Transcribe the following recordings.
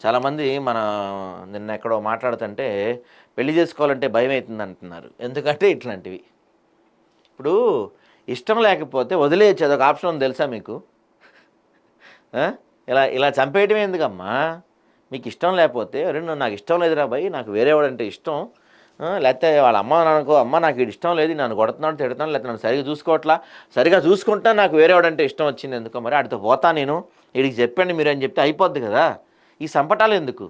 చాలామంది మన నిన్న ఎక్కడో మాట్లాడుతుంటే పెళ్ళి చేసుకోవాలంటే భయం అవుతుంది అంటున్నారు ఎందుకంటే ఇట్లాంటివి. ఇప్పుడు ఇష్టం లేకపోతే వదిలేయచ్చు అదొక ఆప్షన్ ఉంది తెలుసా మీకు? ఇలా ఇలా చంపేయటం ఎందుకమ్మా? మీకు ఇష్టం లేకపోతే రెండు నాకు ఇష్టం లేదురా భయ్ నాకు వేరేవాడంటే ఇష్టం. లేకపోతే వాళ్ళ అమ్మ నాన్నకో అమ్మ నాకు ఇది ఇష్టం లేదు నన్ను కొడుతున్నాడు తిడుతున్నాడు లేకపోతే నన్ను సరిగా చూసుకోవట్లా సరిగా చూసుకుంటా నాకు వేరేవాడంటే ఇష్టం వచ్చింది ఎందుకో మరి ఆడితో పోతా నేను వీడికి చెప్పండి మీరు అని చెప్తే అయిపోద్ది కదా. ఈ సంపటాలు ఎందుకు?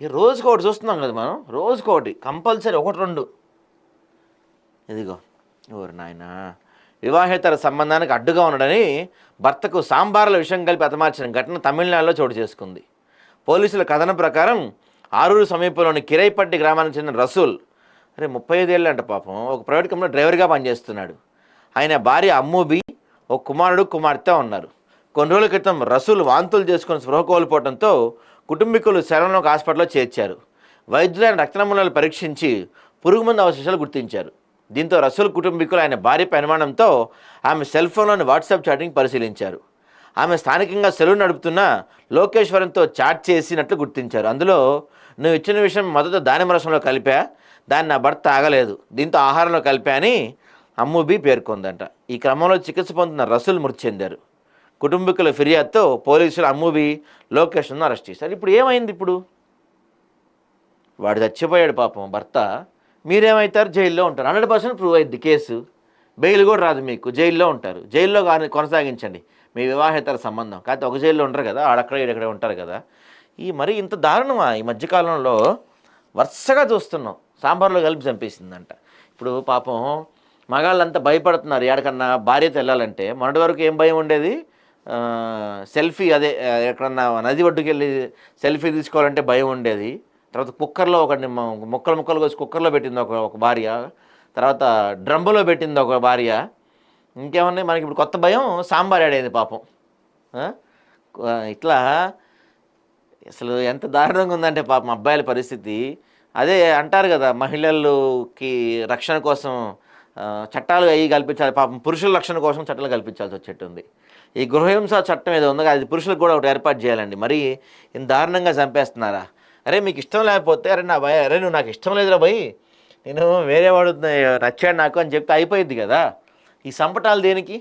ఈ రోజుకి ఒకటి చూస్తున్నాం కదా మనం? రోజుకి ఒకటి కంపల్సరీ ఒకటి రెండు. ఇదిగో ఓరు నాయన వివాహేతర సంబంధానికి అడ్డుగా ఉండడని భర్తకు సాంబార్ల విషయం కలిపి అతమార్చిన ఘటన తమిళనాడులో చోటు చేసుకుంది. పోలీసుల కథనం ప్రకారం ఆరూరు సమీపంలోని కిరైపట్టి గ్రామానికి చెందిన రసూల్ అరే ముప్పై ఐదేళ్ళు అంట పాపం ఒక ప్రైవేట్ కంపెనీలో డ్రైవర్గా పనిచేస్తున్నాడు. ఆయన భార్య అమ్మూబి ఒక కుమారుడు కుమార్తె ఉన్నారు. కొన్ని రోజుల క్రితం రసూల్ వాంతులు చేసుకుని స్పృహ కోల్పోవడంతో కుటుంబీకులు శరణలోకి హాస్పిటల్లో చేర్చారు. వైద్యులైన రక్త నమూనాలు పరీక్షించి పురుగుమందు అవశేషాలు గుర్తించారు. దీంతో రసూల్ కుటుంబీకులు ఆయన భార్యపై అనుమానంతో ఆమె సెల్ ఫోన్లోని వాట్సాప్ చాటింగ్ పరిశీలించారు. ఆమె స్థానికంగా సెలవు నడుపుతున్న లోకేశ్వరంతో చాట్ చేసినట్లు గుర్తించారు. అందులో నువ్వు ఇచ్చిన విషయం మొదట దానిమ్మ రసంలో కలిపా దాన్ని నా భర్త ఆగలేదు. దీంతో ఆహారంలో కలిపా అని అమ్ముబి పేర్కొందంట. ఈ క్రమంలో చికిత్స పొందుతున్న రసూల్ మృతి చెందారు. కుటుంబీకుల ఫిర్యాదుతో పోలీసులు అమ్మూబి లోకేష్ను అరెస్ట్ చేశారు. ఇప్పుడు ఏమైంది ఇప్పుడు? వాడు చచ్చిపోయాడు పాపం భర్త. మీరేమవుతారు జైల్లో ఉంటారు. హండ్రెడ్ పర్సెంట్ ప్రూవ్ అయింది కేసు. బెయిల్ కూడా రాదు మీకు. జైల్లో ఉంటారు. జైల్లో కానీ కొనసాగించండి. మీ వివాహేతర సంబంధం. కాకపోతే ఒక జైల్లో ఉంటారు కదా. ఆడక్కడ ఇక్కడే ఉంటారు కదా. ఈ మరి ఇంత దారుణమా? ఈ మధ్యకాలంలో వరుసగా చూస్తున్నాం. సాంబార్లో కలిపి చంపేసిందంట. ఇప్పుడు పాపం మగాళ్ళంతా భయపడుతున్నారు. ఎక్కడికన్నా భార్యతో వెళ్ళాలంటే. మొన్నటి వరకు ఏం భయం ఉండేది? సెల్ఫీ అదే ఎక్కడన్నా నది ఒడ్డుకి వెళ్ళి సెల్ఫీ తీసుకోవాలంటే భయం ఉండేది. తర్వాత కుక్కర్లో ఒక ముక్కలు ముక్కలు కోసి కుక్కర్లో పెట్టింది ఒక ఒక భార్య. తర్వాత డ్రమ్ములో పెట్టింది ఒక భార్య. ఇంకేమన్నా మనకి ఇప్పుడు కొత్త భయం సాంబార్ ఆడేది పాపం. ఇట్లా అసలు ఎంత దారుణంగా ఉందంటే పాపం అబ్బాయిల పరిస్థితి. అదే అంటారు కదా మహిళలకి రక్షణ కోసం చట్టాలు అవి కల్పించాలి. పాపం పురుషుల రక్షణ కోసం చట్టాలు కల్పించాల్సి వచ్చేట్టుంది. ఈ గృహహింస చట్టం ఏదో ఉందో అది పురుషులకు కూడా ఒకటి ఏర్పాటు చేయాలండి. మరి ఇంత దారుణంగా చంపేస్తున్నారా? అరే మీకు ఇష్టం లేకపోతే అరే నా భయ అరే నువ్వు నాకు ఇష్టం లేదురా భయ్. నేను వేరే వాడు నచ్చాడు నాకు అని చెప్తే అయిపోయింది కదా. ఈ సంపటాలు దేనికి?